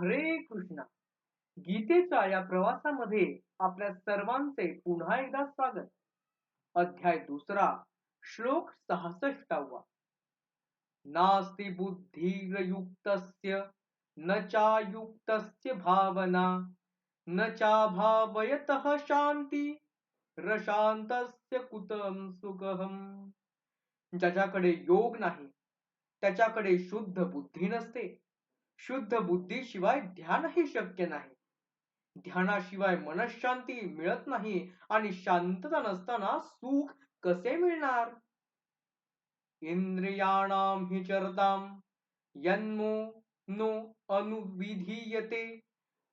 हरे कृष्णा. गीतेच्या या प्रवासामध्ये आपल्या सर्वांचे पुन्हा एकदा स्वागत. अध्याय दुसरा श्लोक सहासष्टावा. नास्ति बुद्धिर्युक्तस्य न चायुक्तस्य भावना न चाभावयतः शांती रशांतस्य कुतम सुखम ज्याच्याकडे योग नाही त्याच्याकडे शुद्ध बुद्धी नसते शुद्ध बुद्धीशिवाय ध्यानही शक्य नाही. ध्यानाशिवाय मनशांती मिळत नाही आणि शांतता नसताना सुख कसे मिळणार? इंद्रियाणाम हि चरताम यन्मो नो अनुविधीयते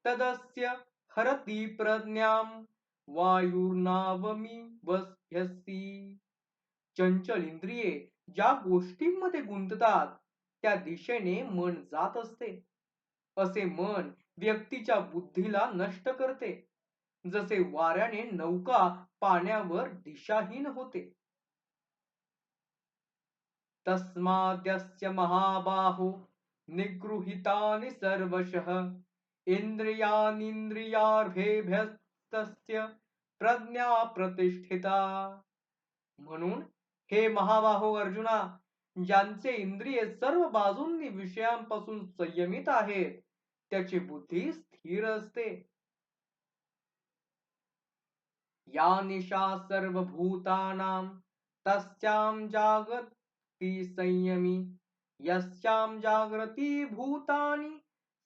तदस्य हरती प्रज्ञाम वायुर्नावमी वस्यसी। चंचल इंद्रिये ज्या गोष्टींमध्ये गुंततात त्या दिशेने मन जात असते. असे मन व्यक्तीच्या बुद्धीला नष्ट करते. जसे वाऱ्याने नौका पाण्यावर दिशाहीन होते. तस्माद्यस्य महाबाहो निगृहितानि सर्वशः इंद्रियानिंद्रियार्भेभ्यस्तस्य प्रज्ञा प्रतिष्ठिता म्हणून हे महाबाहो अर्जुना ज्यांचे इंद्रिय सर्व बाजूंनी विषयांपासून संयमित आहेत त्याची बुद्धी स्थिर असते. या निशा सर्वभूतानां तस्याम जागती संयमी यस्यां जागृती भूतानी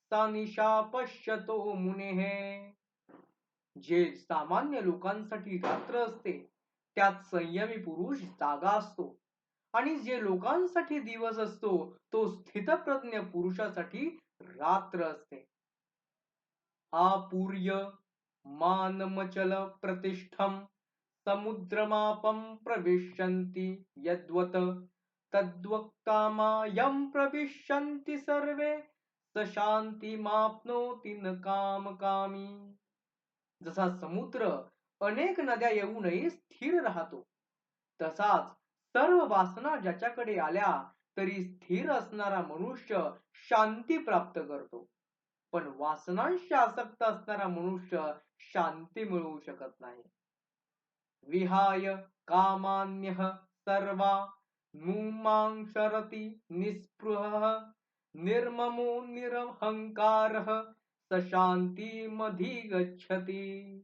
सा निशा पश्यतो मुने। जे सामान्य लोकांसाठी रात्र असते त्यात संयमी पुरुष जागा असतो. आणि जे लोकांसाठी दिवस असतो तो स्थितप्रज्ञ पुरुषासाठी रात्र असते. आपूर्य मानमचल प्रतिष्ठम समुद्रमापम प्रविशन्ति यद्वत तद्वक्तामायम प्रविशन्ति सर्वे स मापनोति न कामकामी। जसा समुद्र अनेक नद्या येऊनही स्थिर राहतो तसाच सर्व वासना ज्याच्याकडे आल्या तरी स्थिर असणारा मनुष्य शांती प्राप्त करतो. पण वासनांशी आसक्त असणारा मनुष्य शांती मिळवू शकत नाही. विहाय कामान्य सर्वा नुमां शरती निस्पृह निर्ममो निरहंकार सशांती मधी गच्छती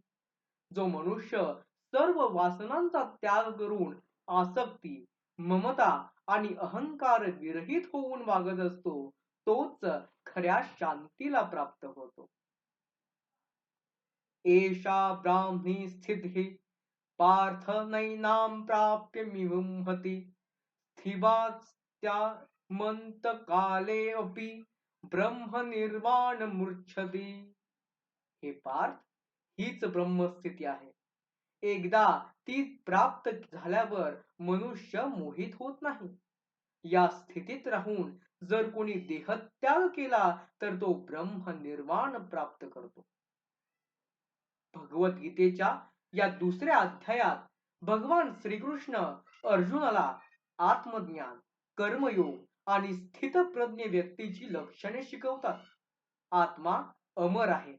जो मनुष्य सर्व वासनांचा त्याग करून आसक्ती ममता आणि अहंकार विरहित होऊन वागत असतो तोच खऱ्या शांतीला प्राप्त होतो. एषा ब्राह्मी स्थिती पार्थ नैनाम प्राप्य मिवंहती स्थिवात्या मंत काले अपि ब्रह्म निर्वाण मूर्छती हे पार्थ हीच ब्रह्मस्थिती आहे. एकदा ती प्राप्त झाल्यावर मनुष्य मोहित होत नाही. या स्थितीत राहून जर कोणी देहत्याग केला तर तो ब्रह्म निर्वाण प्राप्त करतो. भगवद्गीतेच्या या दुसऱ्या अध्यायात भगवान श्रीकृष्ण अर्जुनाला आत्मज्ञान कर्मयोग आणि स्थितप्रज्ञ व्यक्तीची लक्षणे शिकवतात. आत्मा अमर आहे.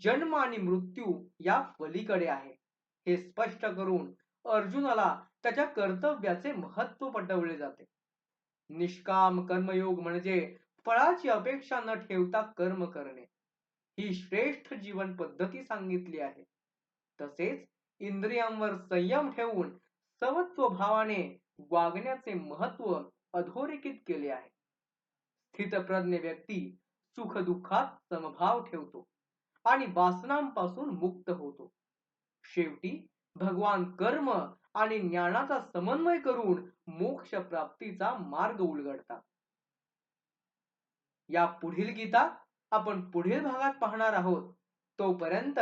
जन्म आणि मृत्यू या पलीकडे आहे. हे स्पष्ट करून अर्जुनाला त्याच्या कर्तव्याचे महत्त्व पटवले जाते. निष्काम कर्मयोग म्हणजे फळाची अपेक्षा न ठेवता कर्म करणे. ही श्रेष्ठ जीवन पद्धती सांगितली आहे. तसेच इंद्रियांवर संयम ठेवून सवत्व भावाने वागण्याचे महत्त्व अधोरेखित केले आहे. स्थितप्रज्ञ व्यक्ती सुख दुःखात समभाव ठेवतो आणि वासनांपासून मुक्त होतो. शेवटी भगवान कर्म आणि ज्ञानाचा समन्वय करून मोक्ष प्राप्तीचा मार्ग उलगडतात. या पुढील गीता आपण पुढील भागात पाहणार आहोत. तोपर्यंत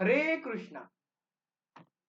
हरे कृष्णा.